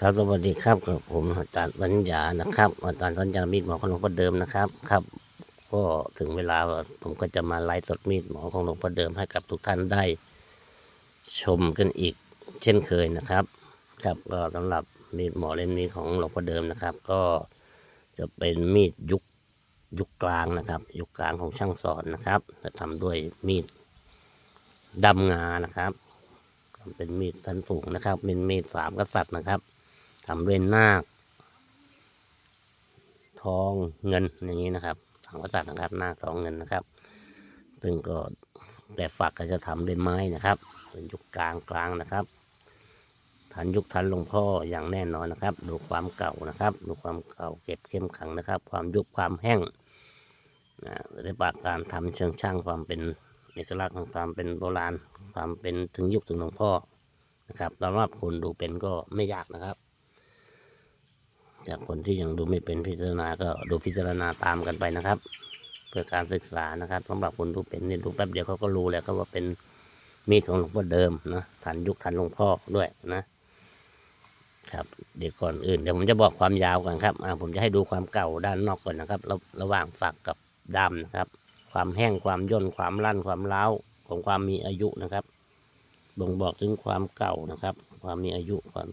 ครับสวัสดีครับกับผมอาจารย์สัญญานะครับอาจารย์สัญญามีดหมอของหลวงพ่อเดิมนะครับ ครับ ก็ถึงเวลาผมก็จะมาไลฟ์สดมีดหมอของหลวงพ่อเดิมให้กับทุกท่านได้ ชมกันอีก เช่นเคยนะครับ ครับก็สำหรับมีดหมอเล่มนี้ของหลวงพ่อเดิมนะครับ ก็จะเป็นมีดยุคยุคกลางนะครับ ยุคกลางของช่างสอนนะครับ จะทำด้วยมีดดำงานะครับ เป็นมีดทันสูงนะครับ เป็นมีดสามกษัตริย์นะครับ ทำด้วยนาคทองเงินอย่างนี้นะครับสามกษัตริย์นะครับนาคทองเงินนะครับ ซึ่งก็แต่ฝักก็จะทำด้วยไม้นะครับเป็นยุคกลางกลางนะครับทันยุคทันหลวงพ่ออย่างแน่นอนนะครับ ดูความเก่านะครับ ดูความเก่าเก็บเข้มขังนะครับ ความยุบความแห้งนะในปากการทำเชิงช่างความเป็นเอกลักษณ์ของความเป็นโบราณ ความเป็นถึงยุคถึงหลวงพ่อนะครับสำหรับคนดูเป็นก็ไม่ยากนะครับ จากคนที่ยังดูไม่เป็นพิจารณาก็ดูพิจารณาตามกันไปนะครับ เพื่อการศึกษานะครับสำหรับคนดูเป็นนี่ดูแป๊บเดียวเขาก็รู้แล้วก็ว่าเป็นมีดของหลวงพ่อเดิมนะทันยุคทันหลวงพ่อด้วยนะครับเดี๋ยวก่อนอื่นเดี๋ยวผมจะบอกความยาวก่อนครับอ่าผมจะให้ดูความเก่าด้านนอกก่อนนะครับ ระระหว่างฝักกับดำนะครับ ความแห้งความย่นความลั่นความเล้าของความมีอายุนะครับบ่งบอกถึงความเก่านะครับ ความมีอายุความ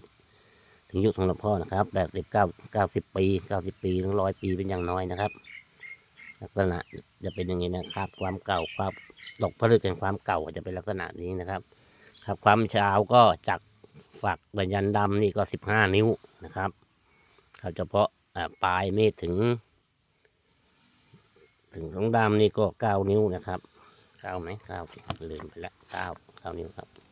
ถึงยุคของหลวงพ่อนะครับแปดสิบเก้าเก้าสิบปีเก้าสิบปีถึงร้อยปีเป็นอย่างน้อยนะครับ ลักษณะจะเป็นอย่างนี้นะครับ ความเก่าความตกผลึกแห่งความเก่าจะเป็นลักษณะนี้นะครับ ครับความยาวก็จากฝักบรรยันดำนี่ก็สิบห้านิ้วนะครับครับเฉพาะปลายเมตรถึง ถึงของดำนี่ก็เก้านิ้วนะครับเก้าไหมเก้าลืมไปล้วเก้าเก้านิ้วครับ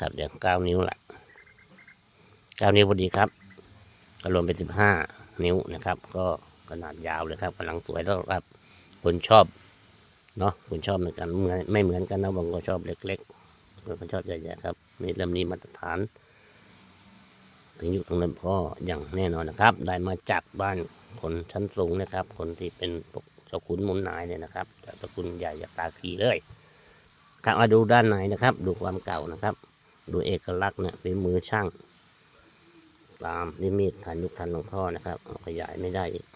ครับเดี๋ยวเก้านิ้วละเก้านิ้วพอดีครับก็รวมเป็นสิบห้านิ้วนะครับ ก็ขนาดยาวเลยครับกำลังสวยแล้วครับคนชอบเนาะคนชอบเหมือนกันไม่เหมือนกันนะบางคนชอบเล็กๆบางคนชอบใหญ่ๆครับมีเล่มนี้มาตรฐาน ถึงอยุคของหลวงพ่ออย่างแน่นอนนะครับ ได้มาจากบ้านคนชั้นสูงนะครับ คนที่เป็นพวกเจ้าขุนมุนนายเนี่ยนะครับจากตระกูลใหญ่จากตาขีเลยครับมาดูด้านในนะครับ ดูความเก่านะครับ ดูเอกลักษณ์เนี่ยฝีมือช่าง ตามนิมิตทันยุคทันหลวงพ่อนะครับขยายไม่ได้อีก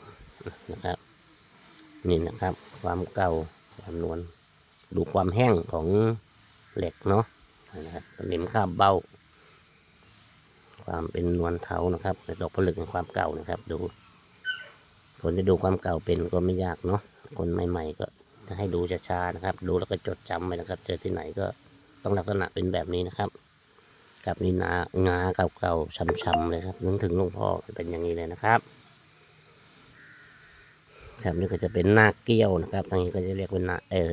นะครับ นี่นะครับ ความเก่าความนวลดูความแห้งของเหล็กเนาะนะครับสนิมคราบเบ้า ความเป็นนวลเทานะครับในดอกผลึกแห่งความเก่านะครับ ดู คนที่ดูความเก่าเป็นก็ไม่ยากเนาะคนใหม่ ๆ ก็จะให้ดูช้าๆนะครับ ดูแล้วก็จดจำไว้นะครับ เจอที่ไหนก็ต้องลักษณะเป็นแบบนี้นะครับ กับมีนางาเก่าๆช้ำๆเลยครับนึกถึงหลวงพ่อเป็นอย่างนี้เลยนะครับ ครับนี่ก็จะเป็นหน้าเกี้ยวนะครับทางนี้ก็จะเรียกเป็นหน้าเออ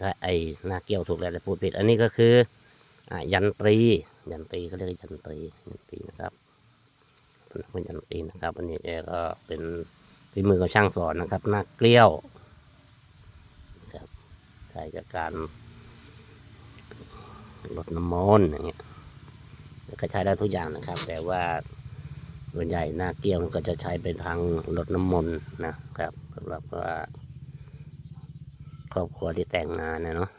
ถ้าไอ้หน้าเกี้ยวถูกแล้วแต่พูดผิด อันนี้ก็คืออยันตรี ยันตรีเขาเรียกยันตรียันตรีนะครับเป็นยันตรีนะครับ อันนี้แกก็เป็นฝีมือของช่างสอนนะครับหน้าเกลี้ยวครับใช้จากการลดน้ำมนต์อย่างเงี้ย ก็ใช้ได้ทุกอย่างนะครับ แต่ว่าส่วนใหญ่หน้าเกี้ยวมันก็จะใช้เป็นทางลดน้ำมนต์นะครับสำหรับว่าครอบครัวที่แต่งงานนะเนาะ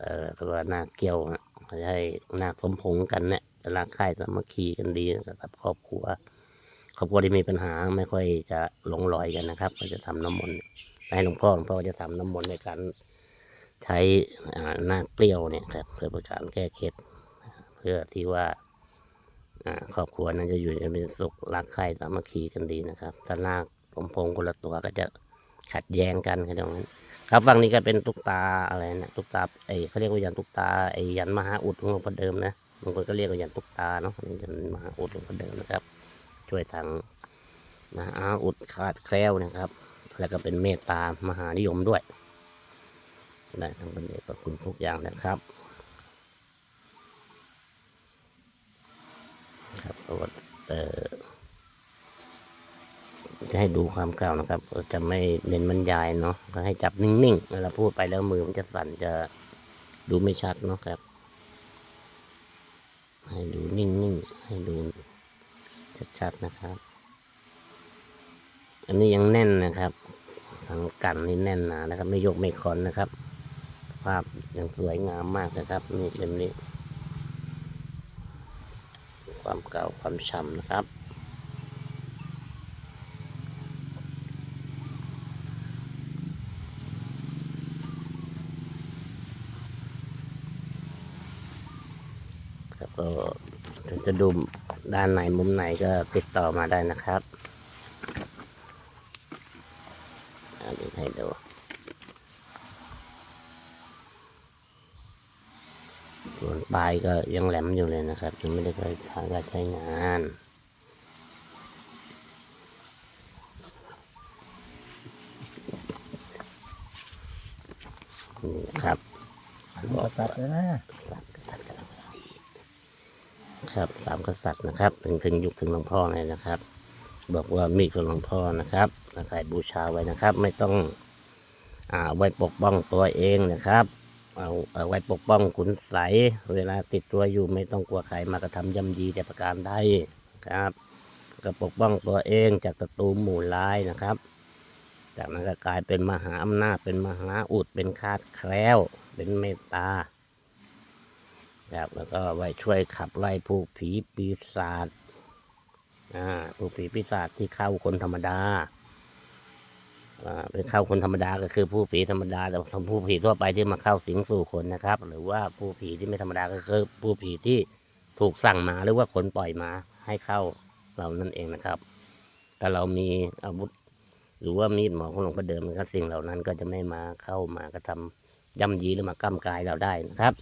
เออเพราะว่าหน้าเกี้ยวอะเขาจะให้หน้าสมพงกันเนี่ยรักใคร่สามัคคีกันดีนะครับ ครอบครัว ครอบครัวที่มีปัญหาไม่ค่อยจะหลงลอยกันนะครับ ก็จะทำน้ำมนต์ให้หลวงพ่อหลวงพ่อจะทำน้ำมนต์ในการใช้หน้าเกลียวเนี่ยครับเพื่อเป็นการแก้เคล็ดเพื่อที่ว่า ครอบครัวนั้นจะอยู่กันเป็นสุขรักใคร่สามัคคีกันดีนะครับถ้านาคสมพงคนละตัวก็จะขัดแย้งกันกันตรงนั้นครับฝั่งนี้ก็เป็นตุ๊กตาอะไรนะตุ๊กตาไอเขาเรียกว่ายันตุ๊กตาไอยันมหาอุดของหลวงพ่อเดิมนะบางคนก็เรียกว่ายันตุ๊กตาเนาะนี่ยันมหาอุดหลวงพ่อเดิมนะครับ ช่วยทางมหาอุดขาดแคล้วนะครับ แล้วก็เป็นเมตตามหานิยมด้วยได้ทั้งเป็นเอกประคุณทุกอย่างนะครับ ครับเพราะว่าเอ่อ จะให้ดูความเก่านะครับ จะไม่เน้นบรรยายเนาะก็ให้จับนิ่งๆเวลาพูดไปแล้วมือมันจะสั่นจะดูไม่ชัดเนาะครับ ให้ดูนิ่งๆ ให้ดูชัดๆนะครับ อันนี้ยังแน่นนะครับทางกันนี่แน่นหนานะครับ ไม่ยกไม่คอนนะครับ ภาพยังสวยงามมากนะครับนี่เล่มนี้ ความเก่าความช้ำนะครับ ครับก็ถึงจะดูด้านไหนมุมไหนก็ติดต่อมาได้นะครับอันนี้ให้ดูส่วน ปลายก็ยังแหลมอยู่เลยนะครับ ยังไม่ได้เคยทางการใช้งานนี่นะครับบอตัดเลยนะสัตว์กษัตริย์กำลังไล่ครับตามกษัตริย์นะครับ ถึงถึงยุคถึงหลวงพ่อเลยนะครับ บอกว่ามีดของหลวงพ่อนะครับใส่บูชาไว้นะครับ ไม่ต้องอ่าไว้ปกป้องตัวเองนะครับ เอาเอาไว้ปกป้องคุณใสเวลาติดตัวอยู่ไม่ต้องกลัวใครมากระทำย่ำยีแต่ประการใดครับก็ปกป้องตัวเองจากศัตรูหมู่ร้ายนะครับ จากนั้นก็กลายเป็นมหาอำนาจเป็นมหาอุดเป็นคาดแคล้วเป็นเมตตาครับแล้วก็ไว้ช่วยขับไล่ผู้ผีปีศาจอ่าผู้ผีปีศาจที่เข้าคนธรรมดา เป็นเข้าคนธรรมดาก็คือผู้ผีธรรมดาแต่ผู้ผีทั่วไปที่มาเข้าสิงสู่คนนะครับ หรือว่าผู้ผีที่ไม่ธรรมดาก็คือผู้ผีที่ถูกสั่งมาหรือว่าคนปล่อยมาให้เข้าเรานั่นเองนะครับแต่เรามีอาวุธ หรือว่ามีดหมอของหลวงพ่อเดิมนะครับสิ่งเหล่านั้นก็จะไม่มาเข้ามากระทำย่ำยีหรือมาก้ำกายเราได้นะครับ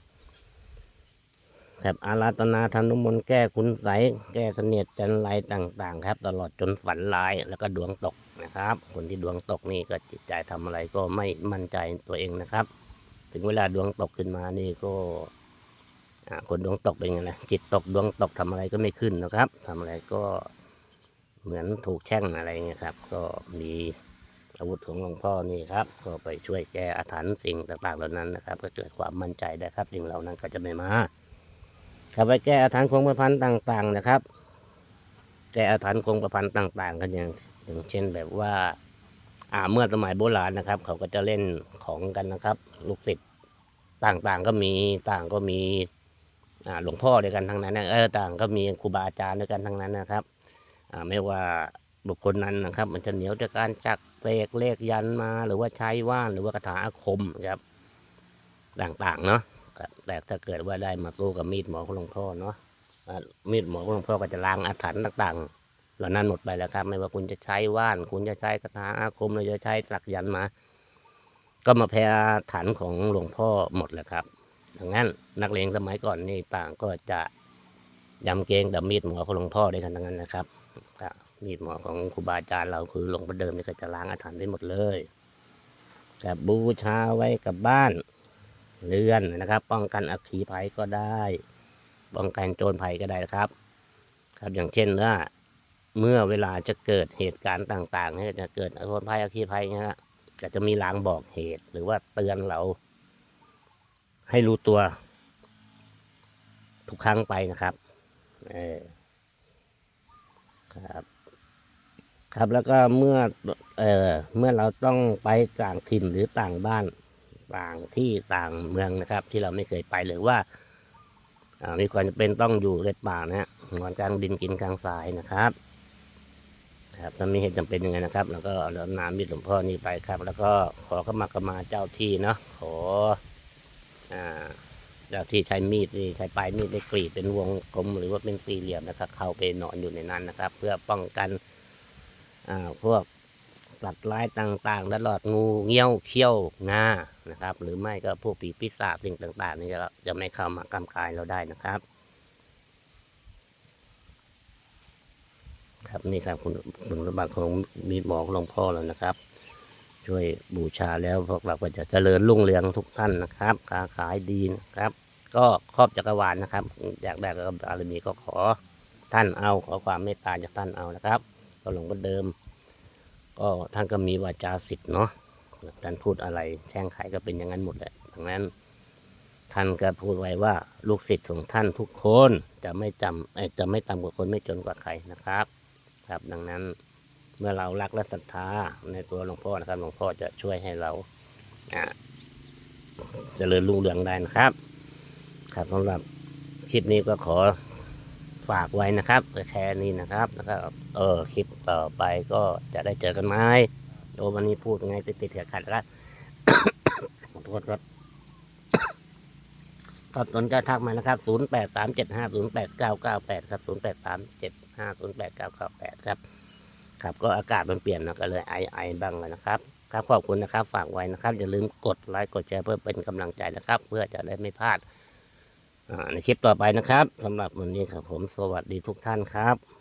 ครับอาราธนาธนุมนต์แก้คุณใสยแก้เสนียดจันไรต่าง ๆ ครับ ตลอดจนฝันร้ายแล้วก็ดวงตก นะครับ คนที่ดวงตกนี่ก็จิตใจทำอะไรก็ไม่มั่นใจตัวเองนะครับ ถึงเวลาดวงตกขึ้นมานี่ก็คนดวงตกเป็นไงนะจิตตกดวงตกทำอะไรก็ไม่ขึ้นนะครับทำอะไรก็เหมือนถูกแช่งอะไรเงี้ยครับ ก็มีอาวุธของหลวงพ่อนี่ครับ ก็ไปช่วยแก้อาถรรพ์สิ่งต่างๆเหล่านั้นนะครับ ก็เกิดความมั่นใจได้ครับ สิ่งเหล่านั้นก็จะไม่มาครับไปแก้อาถรรพ์คงประพันธ์ต่าง ๆ นะครับ แก้อาถรรพ์คงประพันธ์ต่าง ๆ กันอย่าง อย่างเช่นแบบว่าอ่าเมื่อสมัยโบราณนะครับ เขาก็จะเล่นของกันนะครับ ลูกศิษย์ต่างๆก็มีต่างก็มีอ่าหลวงพ่อด้วยกันทั้งนั้นนะเออต่างก็มีครูบาอาจารย์ด้วยกันทั้งนั้นนะครับอ่าไม่ว่าบุคคลนั้นนะครับ มันจะเหนียวจากการจักเลขเลขยันมา หรือว่าใช้ว่านหรือว่าคาถาอาคมครับ ต่างๆเนาะแต่ถ้าเกิดว่าได้มาสู้กับมีดหมอของหลวงพ่อเนาะมีดหมอของหลวงพ่อก็จะล้างอาถรรพ์ต่าง ๆ เหล่านั้นหมดไปแล้วครับ ไม่ว่าคุณจะใช้ว่าน คุณจะใช้คาถาอาคมหรือจะใช้สักยันต์มา ก็มาแพ้อาถรรพ์ของหลวงพ่อหมดแล้วครับดังนั้นนักเลงสมัยก่อนนี่ต่างก็จะยำเกงแต่มีดหมอของหลวงพ่อด้วยกันทั้งนั้นนะครับครับมีดหมอของครูบาอาจารย์เราคือหลวงพ่อเดิมนี่ก็จะล้างอาถรรพ์ได้หมดเลยแบบบูชาไว้กับบ้านเรือนนะครับ ป้องกันอัคคีภัยก็ได้ ป้องกันโจรภัยก็ได้นะครับ ครับอย่างเช่นว่า เมื่อเวลาจะเกิดเหตุการณ์ต่างๆเนี่ยจะเกิดโจรภัยอัคคีภัยเนี่ยก็จะมีลางบอกเหตุหรือว่าเตือนเรา ให้รู้ตัว ทุกครั้งไปนะครับเออครับ ครับแล้วก็เมื่อเอ่อเมื่อเราต้องไปต่างถิ่นหรือต่างบ้านต่างที่ต่างเมืองนะครับ ที่เราไม่เคยไปหรือว่ามีความจำเป็นต้องอยู่ในป่านะฮะนอนกลางดินกินกลางทรายนะครับ ครับถ้ามีเหตุจำเป็นยังไงนะครับ แล้วก็เอาน้ำมิดหลวงพ่อนี่ไปครับ แล้วก็ขอเขมากมาเจ้าที่เนาะขออ่าเจ้าที่ใช้มีดนี่ใช้ปลายมีดได้กรีดเป็นวงกลมหรือว่าเป็นสี่เหลี่ยมนะครับ เข้าไปนอนอยู่ในนั้นนะครับ เพื่อป้องกันอ่าพวกสัตว์ร้ายต่างๆตลอดงูเงี้ยวเขี้ยวงานะครับ หรือไม่ก็พวกผีปีศาจสิ่งต่าง ๆ นี่จะจะไม่เข้ามากำกายเราได้นะครับ ครับ นี่ครับคุณคุณบัติของมีหมอของหลวงพ่อแล้วนะครับ ช่วยบูชาแล้วพวกเราก็จะเจริญรุ่งเรืองทุกท่านนะครับค้าขายดีนะครับ ก็ครอบจักรวาลนะครับ อยากได้ก็บารมีก็ขอท่านเอาขอความเมตตาจากท่านเอานะครับ ก็หลวงพ่อเดิม ก็ท่านก็มีวาจาสิทธิ์เนาะท่านพูดอะไรแช่งไขก็เป็นอย่างนั้นหมดแหละดังนั้นท่านก็พูดไว้ว่าลูกศิษย์ของท่านทุกคนจะไม่จำจะไม่ต่ำกว่าคนไม่จนกว่าใครนะครับ ครับ ดังนั้นเมื่อเรารักและศรัทธาในตัวหลวงพ่อนะครับ หลวงพ่อจะช่วยให้เราอ่าเจริญรุ่งเรืองได้นะครับ ครับสำหรับคลิปนี้ก็ขอฝากไว้นะครับแค่นี้นะครับแล้วก็เออคลิปต่อไปก็จะได้เจอกันไหมโอ้วันนี้พูดไงติดติดๆขัดๆแล้วขอโทษครับ ก็สนใจทักมานะครับ 0 8 3 7 5 0 8 9 9 8 ครับ 0 8 3 7 5 0 8 9 9 8 ครับ ครับ ก็อากาศมันเปลี่ยนนะก็เลยไอไอบ้างนะครับ ครับขอบคุณนะครับ ฝากไว้นะครับ อย่าลืมกดไลค์ กดแชร์เพื่อเป็นกำลังใจนะครับ เพื่อจะได้ไม่พลาดอ่าในคลิปต่อไปนะครับสำหรับวันนี้ครับผม สวัสดีทุกท่านครับ